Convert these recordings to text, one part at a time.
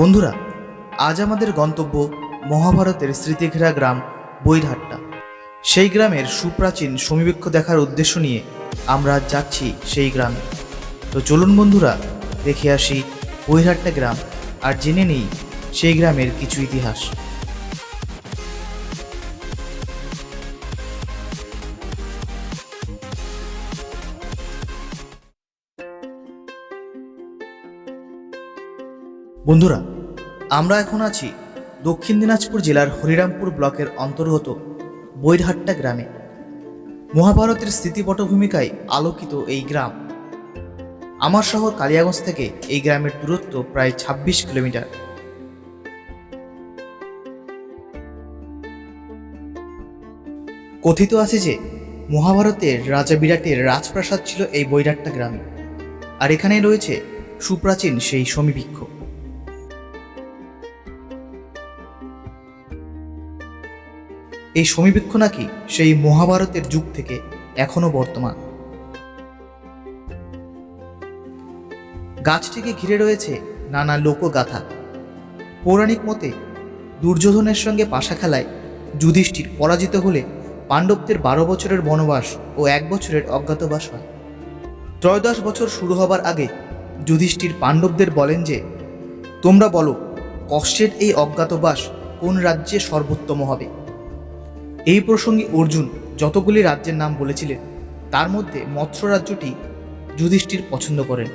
বন্ধুরা, আজ আমাদের গন্তব্য মহাভারতের স্মৃতিঘেরা গ্রাম বৈরহাট্টা। সেই গ্রামের সুপ্রাচীন সমীবৃক্ষ দেখার উদ্দেশ্য নিয়ে আমরা যাচ্ছি সেই গ্রামে। তো চলুন বন্ধুরা, দেখে আসি বৈরহাট্টা গ্রাম আর জেনে নেই সেই গ্রামের কিছু ইতিহাস। বন্ধুরা আমরা এখন আছি দক্ষিণ দিনাজপুর জেলার হরিরামপুর ব্লকের অন্তর্গত বৈরহাট্টা গ্রামে। মহাভারতের স্মৃতিপটভূমিকায় আলোকিত এই গ্রাম। আমার শহর কালিয়াগঞ্জ থেকে এই গ্রামের দূরত্ব প্রায় ২৬ কিলোমিটার। কথিত আছে যে, মহাভারতের রাজা বিরাটের রাজপ্রাসাদ ছিল এই বৈরাট্টা গ্রামে। আর এখানেই রয়েছে সুপ্রাচীন সেই সমীবৃক্ষ। এই সমীবৃক্ষ নাকি সেই মহাভারতের যুগ থেকে এখনও বর্তমান। গাছটিকে ঘিরে রয়েছে নানা লোকগাথা। পৌরাণিক মতে দুর্যোধনের সঙ্গে পাশা খেলায় যুধিষ্ঠির পরাজিত হলে পাণ্ডবদের বারো বছরের বনবাস ও এক বছরের অজ্ঞাতবাস হয়। ত্রয়োদশ বছর শুরু হবার আগে যুধিষ্ঠির পাণ্ডবদের বলেন যে, তোমরা বলো, কষ্টের এই অজ্ঞাতবাস কোন রাজ্যে সর্বোত্তম হবে? এই প্রসঙ্গে অর্জুন যতগুলি রাজ্যের নাম বলেছিলেন, তার মধ্যে মৎস্য রাজ্যটি যুধিষ্ঠির পছন্দ করেন।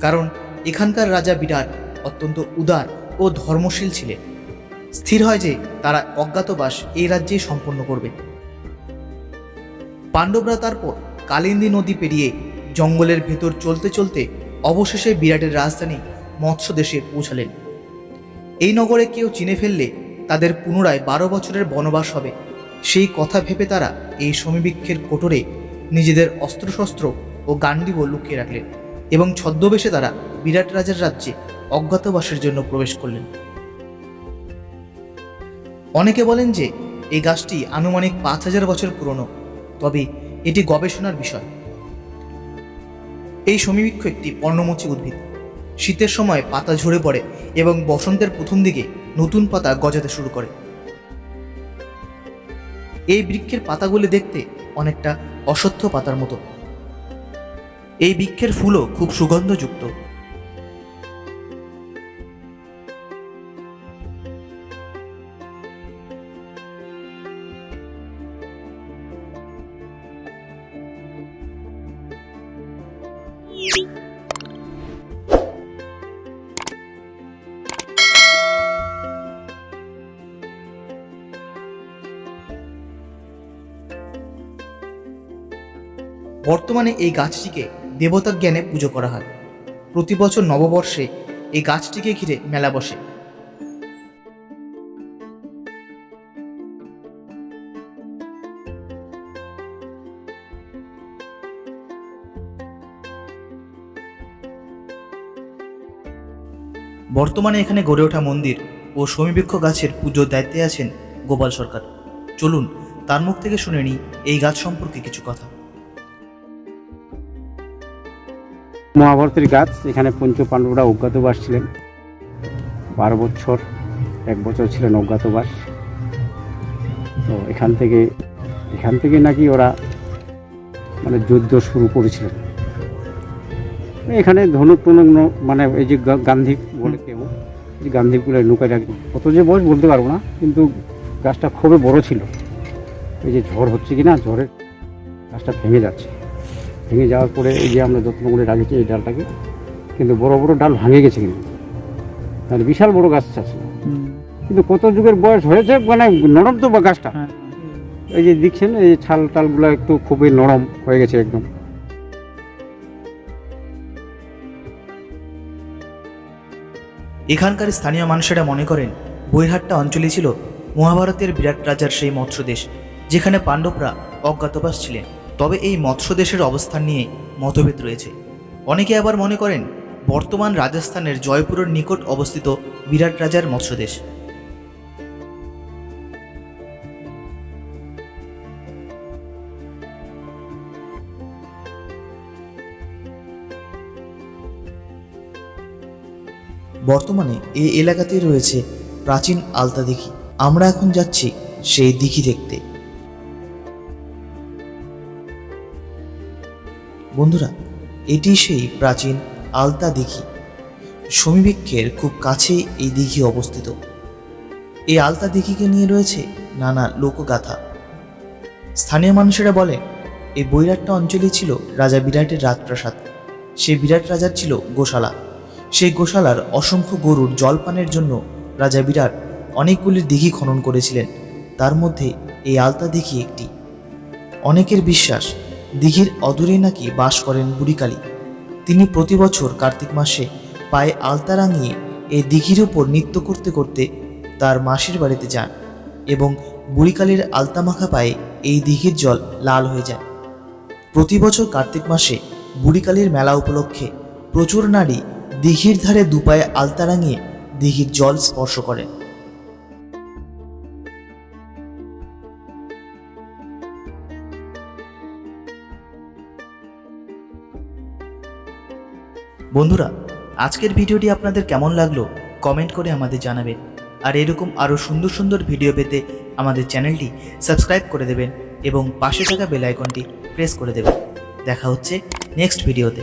কারণ এখানকার রাজা বিরাট অত্যন্ত উদার ও ধর্মশীল ছিলেন। স্থির হয় যে তারা অজ্ঞাতবাস এই রাজ্যেই সম্পন্ন করবে পাণ্ডবরা তারপর কালিন্দী নদী পেরিয়ে জঙ্গলের ভেতর চলতে চলতে অবশেষে বিরাটের রাজধানী মৎস্য দেশে পৌঁছালেন। এই নগরে কেউ চিনে ফেললে তাদের পুনরায় বারো বছরের বনবাস হবে। সেই কথা ভেবে তারা এই সমীবৃক্ষের কোটরে নিজেদের অস্ত্রশস্ত্র ও গান্ডিব লুকিয়ে রাখলেন এবং ছদ্মবেশে তারা বিরাট রাজার রাজ্যে অজ্ঞাতবাসের জন্য প্রবেশ করলেন। অনেকে বলেন যে এই গাছটি আনুমানিক পাঁচ হাজার বছর পুরনো, তবে এটি গবেষণার বিষয়। এই সমীবৃক্ষ একটি পর্ণমোচী উদ্ভিদ। শীতের সময় পাতা ঝরে পড়ে এবং বসন্তের প্রথম দিকে নতুন পাতা গজাতে শুরু করে। এই বৃক্ষের পাতাগুলি দেখতে অনেকটা অসত্য পাতার মতো। এই বৃক্ষের ফুলও খুব সুগন্ধযুক্ত। বর্তমানে এই গাছটিকে দেবতা জ্ঞানে পুজো করা হয়। প্রতি বছর নববর্ষে এই গাছটিকে ঘিরে মেলা বসে। বর্তমানে এখানে গড়ে ওঠা মন্দির ও সমীবৃক্ষ গাছের পুজোর দায়িত্বে আছেন গোপাল সরকার। চলুন, তার মুখ থেকে শুনে নিই এই গাছ সম্পর্কে কিছু কথা। মহাভারতের গাছ, এখানে পঞ্চ পাণ্ডবরা অজ্ঞাতবাস ছিলেন। বারো বছর এক বছর ছিলেন অজ্ঞাতবাস। তো এখান থেকে এখান থেকে নাকি ওরা মানে যুদ্ধ শুরু করেছিলেন। এখানে ধনুক টনুক মানে এই যে গান্ধী বলে কেউ, এই গান্ধীগুলো নৌকায় রাখি কত যে বয়স বলতে পারব না, কিন্তু গাছটা খুবই বড় ছিল। এই যে ঝড় হচ্ছে কি না ঝড়ে গাছটা ভেঙে যাচ্ছে। ভেঙে যাওয়ার পরে এই যে আমরা যত্ন করে রাখেছি এই ডালটাকে কিন্তু বড় বড় ডাল ভাঙে গেছে কিন্তু। তাহলে বিশাল বড় গাছ আছে। কিন্তু কত যুগের বয়স হয়েছে মানে নরম তো বা গাছটা এই যে দেখছেন এই ছাল টালগুলো একটু খুবই নরম হয়ে গেছে একদম। এখানকার স্থানীয় মানুষেরা মনে করেন বৈরহাট্টা অঞ্চলই ছিল মহাভারতের বিরাট রাজার সেই মৎস্য দেশ যেখানে পাণ্ডবরা অজ্ঞাতবাস ছিলেন। তবে এই মৎস্য দেশের অবস্থান নিয়ে মতভেদ রয়েছে। অনেকে আবার মনে করেন, বর্তমান রাজস্থানের জয়পুরের নিকট অবস্থিত বিরাট রাজার মৎস্যদেশ। বর্তমানে এই এলাকাতেই রয়েছে প্রাচীন আলতা দিঘি। আমরা এখন যাচ্ছি সেই দিঘি দেখতে। বন্ধুরা এটি সেই প্রাচীন আলতা দিঘি। সমীবৃক্ষের খুব কাছেই এই দিঘি অবস্থিত। এই আলতা দিঘিকে নিয়ে রয়েছে নানা লোকগাথা। স্থানীয় মানুষেরা বলে, এই বৈরাট্টা অঞ্চলে ছিল রাজা বিরাটের রাজপ্রাসাদ। সেই বিরাট রাজার ছিল গোশালা। সেই গোশালার অসংখ্য গরুর জলপানের জন্য রাজা বিরাট অনেকগুলি দিঘি খনন করেছিলেন। তার মধ্যে এই আলতা দিঘি একটি। অনেকের বিশ্বাস দিঘির অদূরে নাকি বাস করেন বুড়িকালী। তিনি প্রতি বছর কার্তিক মাসে পায়ে আলতা রাঙিয়ে এই দিঘির উপর নৃত্য করতে করতে তার মাসির বাড়িতে যান এবং বুড়িকালীর আলতা মাখা পায়ে এই দিঘির জল লাল হয়ে যায়। প্রতি বছর কার্তিক মাসে বুড়িকালীর মেলা উপলক্ষে প্রচুর নারী দিঘির ধারে দুপায়ে আলতা রাঙিয়ে দিঘির জল স্পর্শ করেন। বন্ধুরা, আজকের ভিডিওটি আপনাদের কেমন লাগল কমেন্ট করে আমাদের জানাবেন। আর এরকম আরও সুন্দর সুন্দর ভিডিও পেতে আমাদের চ্যানেলটি সাবস্ক্রাইব করে দেবেন এবং পাশে থাকা বেলাইকনটি প্রেস করে দেবেন। দেখা হচ্ছে নেক্সট ভিডিওতে।